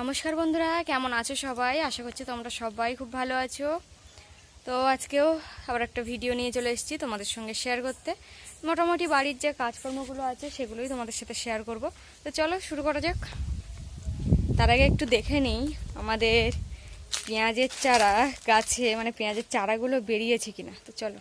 নমস্কার বন্ধুরা, কেমন আছো সবাই? আশা করছি তোমরা সবাই খুব ভালো আছো। তো আজকেও আবার একটা ভিডিও নিয়ে চলে এসেছি তোমাদের সঙ্গে শেয়ার করতে। মোটামুটি বাড়ির যে কাজকর্মগুলো আছে, সেগুলোই তোমাদের সাথে শেয়ার করব। তো চলো শুরু করা যাক। তার আগে একটু দেখে নিই, আমাদের পেঁয়াজের চারা গাছে মানে পেঁয়াজের চারাগুলো বেরিয়েছে কিনা। তো চলো।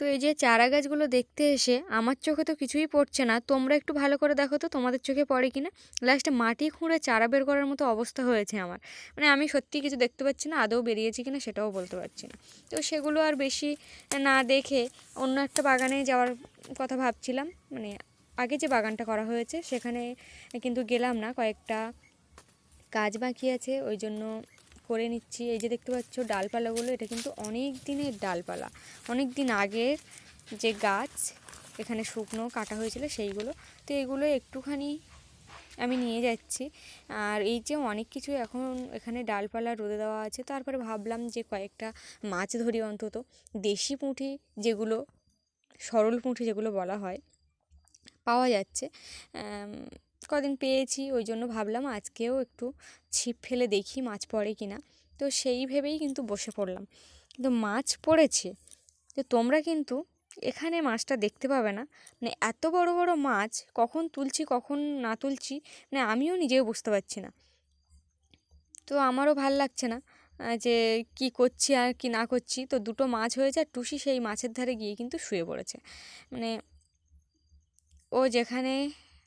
তো এই যে চারা গাছগুলো দেখতে এসে আমার চোখে তো কিছুই পড়ছে না। তোমরা একটু ভালো করে দেখো তো, তোমাদের চোখে পড়ে কিনা? লাস্টে মাটি খুঁড়ে চারা বের করার মতো অবস্থা হয়েছে আমার। মানে আমি সত্যি কিছু দেখতে পাচ্ছি না, আদৌ বেরিয়েছে কিনা সেটাও বলতে পারছি না। তো সেগুলো আর বেশি না দেখে অন্য একটা বাগানে যাওয়ার কথা ভাবছিলাম। মানে আগে যে বাগানটা করা হয়েছে সেখানে কিন্তু গেলাম না, কয়েকটা কাজ বাকি আছে, ওই জন্য করে নিচ্ছি। এই যে দেখতে পাচ্ছ ডালপালাগুলো, এটা কিন্তু অনেক দিনের ডালপালা। অনেক দিন আগের যে গাছ এখানে শুকনো কাটা হয়েছিল সেইগুলো। তো এগুলো একটুখানি আমি নিয়ে যাচ্ছি। আর এই যে অনেক কিছু এখন এখানে ডালপালা রোদে দেওয়া আছে। তারপরে ভাবলাম যে কয়েকটা মাছ ধরি অন্তত। দেশি পুঁটি যেগুলো, সরল পুঁটি যেগুলো বলা হয়, পাওয়া যাচ্ছে। কদিন পেয়েছি ওই জন্য ভাবলাম আজকেও একটু ছিপ ফেলে দেখি মাছ পড়ে কি না তো সেই ভেবেই কিন্তু বসে পড়লাম। কিন্তু মাছ পড়েছে। তো তোমরা কিন্তু এখানে মাছটা দেখতে পাবে না। মানে এত বড় বড় মাছ, কখন তুলছি, কখন না তুলছি মানে আমিও নিজেও বুঝতে পারছি না। তো আমারও ভালো লাগছে না যে কি করছি আর কি না করছি। তো দুটো মাছ হয়েছে আর টুসি সেই মাছের ধারে গিয়ে কিন্তু শুয়ে পড়েছে। মানে ও যেখানে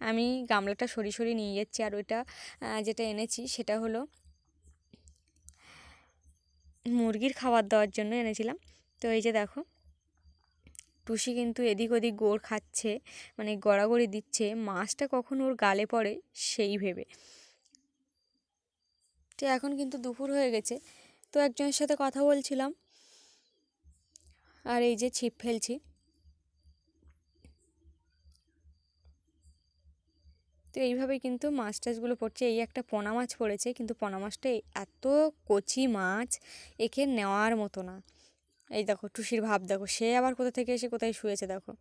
আমি গামলাটা সরি সরি নিয়ে যাচ্ছি আর ওইটা যেটা এনেছি সেটা হলো মুরগির খাবার দেওয়ার জন্য এনেছিলাম। তো এই যে দেখো, টুসি কিন্তু এদিক ওদিক গোড় খাচ্ছে মানে গড়াগড়ি দিচ্ছে, মাছটা কখন ওর গালে পড়ে সেই ভেবে। তো এখন কিন্তু দুপুর হয়ে গেছে, তো একজনের সাথে কথা বলছিলাম, আর এই যে ছিপ ফেলছি। তো এইভাবে কিন্তু মাছ টাছগুলো পড়ছে। এই একটা পোনা মাছ পড়েছে, কিন্তু পোনা মাছটা এত কচি মাছ, একে নেওয়ার মতো না। এই দেখো, টুসির ভাব দেখো, সে আবার কোথা থেকে এসে কোথায় শুয়েছে দেখো।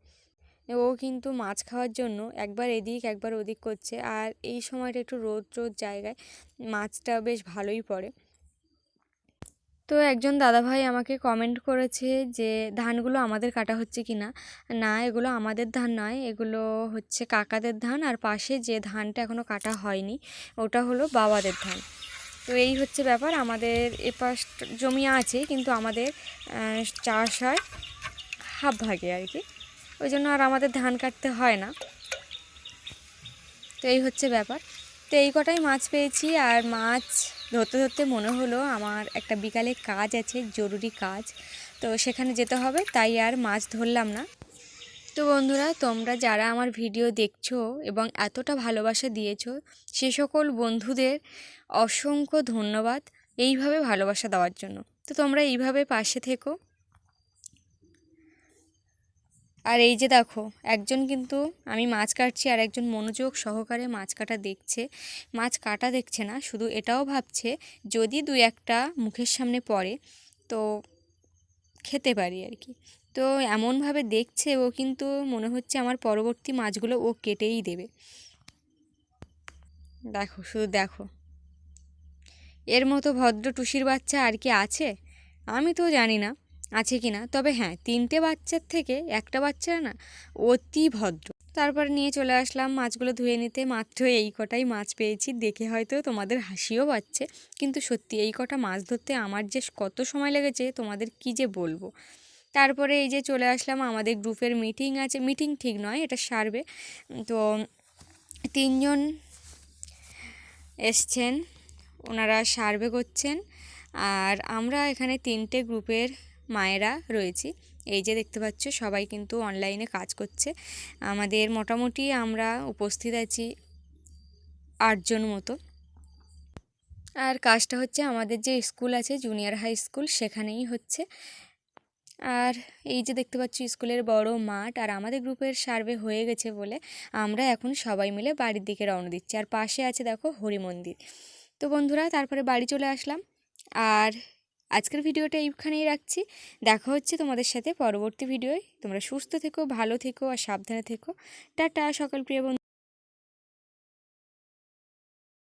ও কিন্তু মাছ খাওয়ার জন্য একবার এদিক, একবার ওদিক করছে, আর এই সময়টা একটু রোদ রোদ জায়গায় মাছটা বেশ ভালোই পড়ে। তো একজন দাদাভাই আমাকে কমেন্ট করেছে যে, ধানগুলো আমাদের কাটা হচ্ছে কি না? না, এগুলো আমাদের ধান নয়, এগুলো হচ্ছে কাকাদের ধান আর পাশে যে ধানটা এখনও কাটা হয়নি, ওটা হলো বাবাদের ধান। তো এই হচ্ছে ব্যাপার, আমাদের এপাশ জমি আছে, কিন্তু আমাদের চাষ হয় হাফ ভাগে আর কি। ওই জন্য আর আমাদের ধান কাটতে হয় না। তো এই হচ্ছে ব্যাপার। তো এই কটাই মাছ পেয়েছি, আর মাছ ধরতে ধরতে মনে হলো আমার একটা বিকালে কাজ আছে, জরুরি কাজ। তো সেখানে যেতে হবে, তাই আর মাছ ধরলাম না। তো বন্ধুরা, তোমরা যারা আমার ভিডিও দেখছ এবং এতটা ভালোবাসা দিয়েছ, সে সকল বন্ধুদের অসংখ্য ধন্যবাদ এইভাবে ভালোবাসা দেওয়ার জন্য। তো তোমরা এইভাবে পাশে থেকো। আর এই যে দেখো, একজন কিন্তু আমি মাছ কাটছি আর একজন মনোযোগ সহকারে মাছ কাটা দেখছে। মাছ কাটা দেখছে না, শুধু এটাও ভাবছে যদি দুই একটা মুখের সামনে পড়ে, তো খেতে পারি আর কি। তো এমনভাবে দেখছে, ও কিন্তু মনে হচ্ছে আমার পরবর্তী মাছগুলো ও কেটেই দেবে। দেখো, শুধু দেখো। এর মতো ভদ্র টুসির বাচ্চা আর কি আছে? আমি তো জানি না। আছে কি না তবে হ্যাঁ তিনটে বাচ্চার থেকে একটা বাচ্চা না, অতি ভদ্র। তারপর নিয়ে চলে আসলাম, মাছগুলো ধুয়ে নিতে। মাত্র এই কটাই মাছ পেয়েছি। দেখে হয়তো তোমাদের হাসিও পাচ্ছে, কিন্তু সত্যি এই কটা মাছ ধরতে আমার যে কত সময় লেগেছে, তোমাদের কি যে বলব? তারপরে এই যে চলে আসলাম, আমাদের গ্রুপের মিটিং আছে। মিটিং ঠিক নয়, এটা সারবে। তো তিনজন এসছেন, ওনারা সার্ভে করছেন। আর আমরা এখানে তিনটে গ্রুপের মায়েরা রয়েছি। এই যে দেখতে পাচ্ছ, সবাই কিন্তু অনলাইনে কাজ করছে। আমাদের মোটামুটি আমরা উপস্থিত আছি আটজন মতো। আর কাজটা হচ্ছে আমাদের যে স্কুল আছে জুনিয়র হাই স্কুল সেখানেই হচ্ছে। আর এই যে দেখতে পাচ্ছি, স্কুলের বড় মাঠ আর আমাদের গ্রুপের সার্ভে হয়ে গেছে বলে আমরা এখন সবাই মিলে বাড়ির দিকে রওনা দিচ্ছি। আর পাশে আছে দেখো হরি মন্দির। তো বন্ধুরা, তারপরে বাড়ি চলে আসলাম। আর আজকের ভিডিওটা এইখানেই রাখছি। দেখা হচ্ছে তোমাদের সাথে পরবর্তী ভিডিওয়। তোমরা সুস্থ থেকো, ভালো থেকো আর সাবধানে থেকো। টাটা, সকল প্রিয় বন্ধু।